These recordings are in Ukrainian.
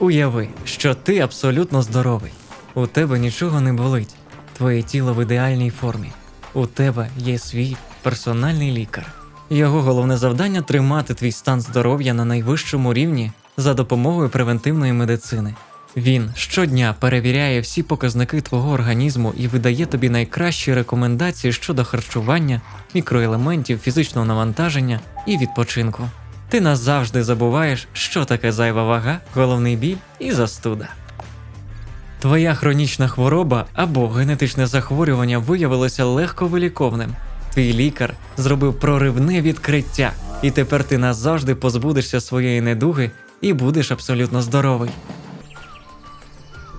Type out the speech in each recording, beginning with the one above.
Уяви, що ти абсолютно здоровий. У тебе нічого не болить. Твоє тіло в ідеальній формі. У тебе є свій персональний лікар. Його головне завдання тримати твій стан здоров'я на найвищому рівні за допомогою превентивної медицини. Він щодня перевіряє всі показники твого організму і видає тобі найкращі рекомендації щодо харчування, мікроелементів, фізичного навантаження і відпочинку. Ти назавжди забуваєш, що таке зайва вага, головний біль і застуда. Твоя хронічна хвороба або генетичне захворювання виявилося легко виліковним. Твій лікар зробив проривне відкриття, і тепер ти назавжди позбудешся своєї недуги і будеш абсолютно здоровий.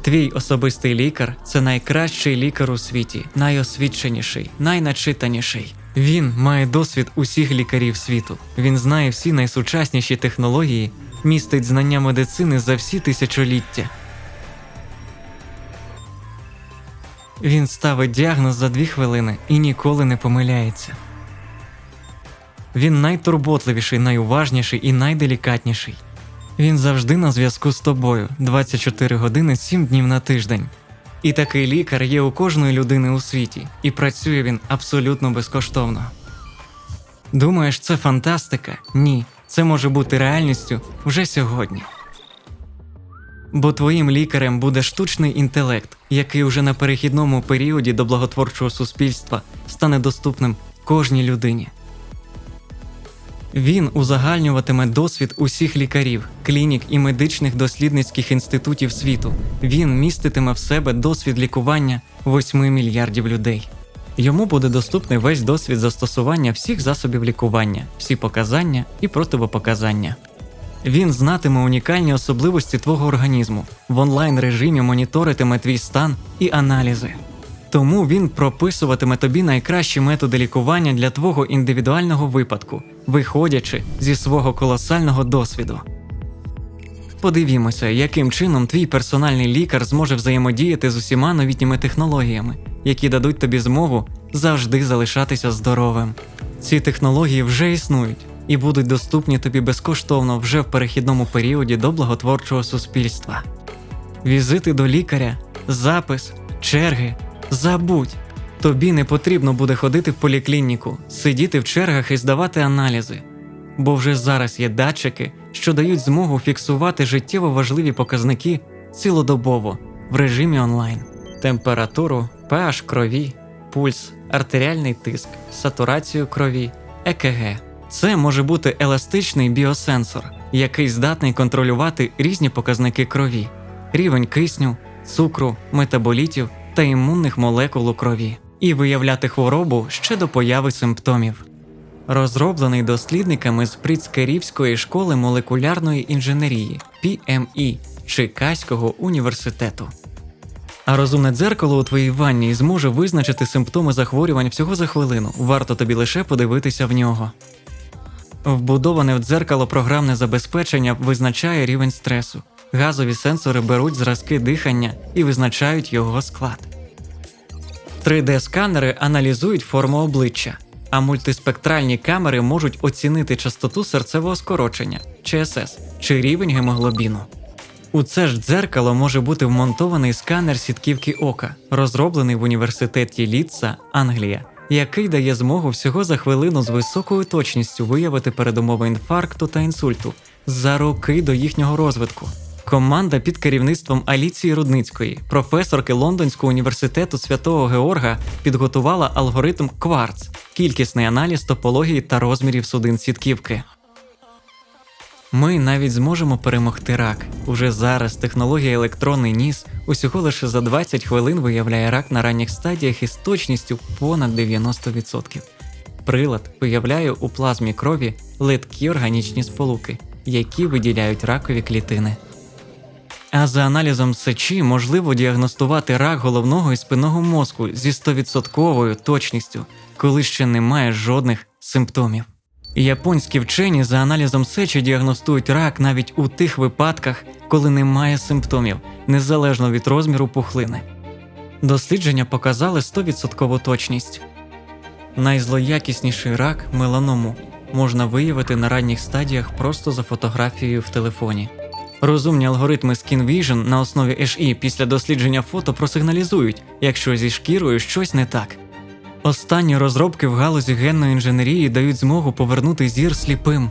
Твій особистий лікар це найкращий лікар у світі, найосвіченіший, найначитаніший. Він має досвід усіх лікарів світу. Він знає всі найсучасніші технології, містить знання медицини за всі тисячоліття. Він ставить діагноз за дві хвилини і ніколи не помиляється. Він найтурботливіший, найуважніший і найделікатніший. Він завжди на зв'язку з тобою 24 години 7 днів на тиждень. І такий лікар є у кожної людини у світі, і працює він абсолютно безкоштовно. Думаєш, це фантастика? Ні, це може бути реальністю вже сьогодні. Бо твоїм лікарем буде штучний інтелект, який уже на перехідному періоді до благотворчого суспільства стане доступним кожній людині. Він узагальнюватиме досвід усіх лікарів, клінік і медичних дослідницьких інститутів світу. Він міститиме в себе досвід лікування 8 мільярдів людей. Йому буде доступний весь досвід застосування всіх засобів лікування, всі показання і противопоказання. Він знатиме унікальні особливості твого організму, в онлайн режимі моніторитиме твій стан і аналізи. Тому він прописуватиме тобі найкращі методи лікування для твого індивідуального випадку, виходячи зі свого колосального досвіду. Подивімося, яким чином твій персональний лікар зможе взаємодіяти з усіма новітніми технологіями, які дадуть тобі змогу завжди залишатися здоровим. Ці технології вже існують і будуть доступні тобі безкоштовно вже в перехідному періоді до благотворчого суспільства. Візити до лікаря, запис, черги. Забудь. Тобі не потрібно буде ходити в поліклініку, сидіти в чергах і здавати аналізи. Бо вже зараз є датчики, що дають змогу фіксувати життєво важливі показники цілодобово в режимі онлайн: температуру, pH крові, пульс, артеріальний тиск, сатурацію крові, ЕКГ. Це може бути еластичний біосенсор, який здатний контролювати різні показники крові, рівень кисню, цукру, метаболітів та імунних молекул у крові, і виявляти хворобу ще до появи симптомів. Розроблений дослідниками з Пріцкерівської школи молекулярної інженерії PMI Чикаського університету. А розумне дзеркало у твоїй ванні зможе визначити симптоми захворювань всього за хвилину. Варто тобі лише подивитися в нього. Вбудоване в дзеркало програмне забезпечення визначає рівень стресу. Газові сенсори беруть зразки дихання і визначають його склад. 3D-сканери аналізують форму обличчя, а мультиспектральні камери можуть оцінити частоту серцевого скорочення ЧСС чи рівень гемоглобіну. У це ж дзеркало може бути вмонтований сканер сітківки ока, розроблений в університеті Літса, Англія, який дає змогу всього за хвилину з високою точністю виявити передумови інфаркту та інсульту за роки до їхнього розвитку. Команда під керівництвом Аліції Рудницької, професорки Лондонського університету святого Георга, підготувала алгоритм Кварц, кількісний аналіз топології та розмірів судин сітківки. Ми навіть зможемо перемогти рак. Уже зараз технологія електронний ніс усього лише за 20 хвилин виявляє рак на ранніх стадіях із точністю понад 90%. Прилад виявляє у плазмі крові литкі органічні сполуки, які виділяють ракові клітини. А за аналізом сечі можливо діагностувати рак головного і спинного мозку зі 100% точністю, коли ще немає жодних симптомів. Японські вчені за аналізом сечі діагностують рак навіть у тих випадках, коли немає симптомів, незалежно від розміру пухлини. Дослідження показали 100% точність. Найзлоякісніший рак меланому можна виявити на ранніх стадіях просто за фотографією в телефоні. Розумні алгоритми Skin Vision на основі HE після дослідження фото просигналізують, якщо зі шкірою щось не так. Останні розробки в галузі генної інженерії дають змогу повернути зір сліпим,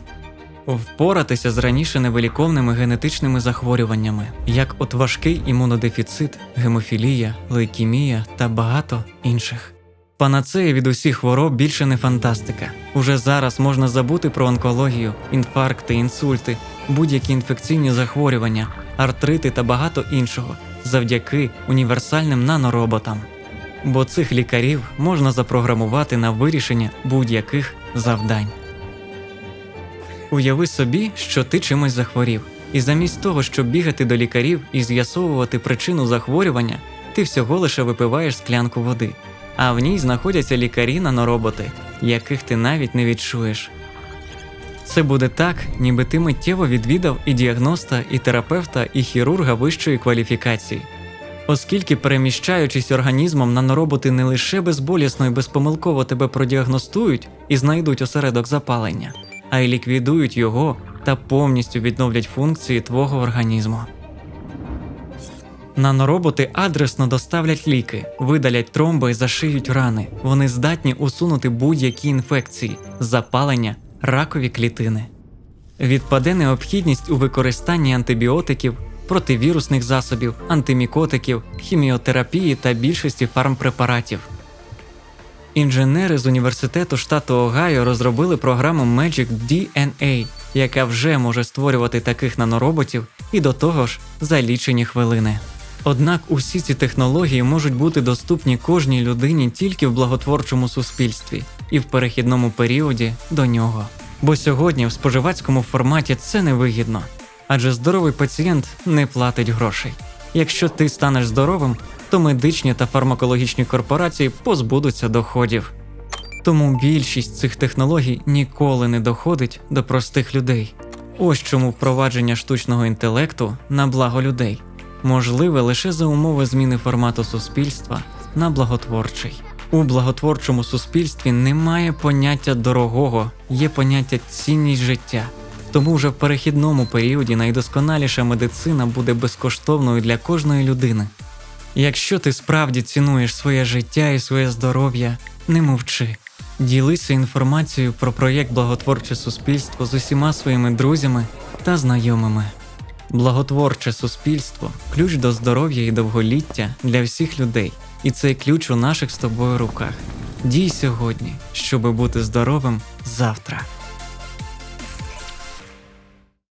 впоратися з раніше невиліковними генетичними захворюваннями, як от важкий імунодефіцит, гемофілія, лейкемія та багато інших. Панацея від усіх хвороб більше не фантастика. Уже зараз можна забути про онкологію, інфаркти, інсульти, будь-які інфекційні захворювання, артрити та багато іншого завдяки універсальним нанороботам. Бо цих лікарів можна запрограмувати на вирішення будь-яких завдань. Уяви собі, що ти чимось захворів, і замість того, щоб бігати до лікарів і з'ясовувати причину захворювання, ти всього лише випиваєш склянку води, а в ній знаходяться лікарі нанороботи, яких ти навіть не відчуєш. Це буде так, ніби ти миттєво відвідав і діагноста, і терапевта, і хірурга вищої кваліфікації. Оскільки, переміщаючись організмом, нанороботи не лише безболісно і безпомилково тебе продіагностують і знайдуть осередок запалення, а й ліквідують його та повністю відновлять функції твого організму. Нанороботи адресно доставлять ліки, видалять тромби і зашиють рани. Вони здатні усунути будь-які інфекції, запалення, ракові клітини. Відпаде необхідність у використанні антибіотиків, противірусних засобів, антимікотиків, хіміотерапії та більшості фармпрепаратів. Інженери з університету штату Огайо розробили програму Magic DNA, яка вже може створювати таких нанороботів і до того ж за лічені хвилини. Однак усі ці технології можуть бути доступні кожній людині тільки в благотворчому суспільстві і в перехідному періоді до нього. Бо сьогодні в споживацькому форматі це невигідно, адже здоровий пацієнт не платить грошей. Якщо ти станеш здоровим, то медичні та фармакологічні корпорації позбудуться доходів. Тому більшість цих технологій ніколи не доходить до простих людей. Ось чому впровадження штучного інтелекту на благо людей можливе лише за умови зміни формату суспільства на благотворчий. У благотворчому суспільстві немає поняття дорогого, є поняття цінність життя. Тому вже в перехідному періоді найдосконаліша медицина буде безкоштовною для кожної людини. Якщо ти справді цінуєш своє життя і своє здоров'я, не мовчи. Ділися інформацією про проєкт Благотворче суспільство з усіма своїми друзями та знайомими. Благотворче суспільство ключ до здоров'я і довголіття для всіх людей, і цей ключ у наших з тобою руках. Дій сьогодні, щоби бути здоровим завтра.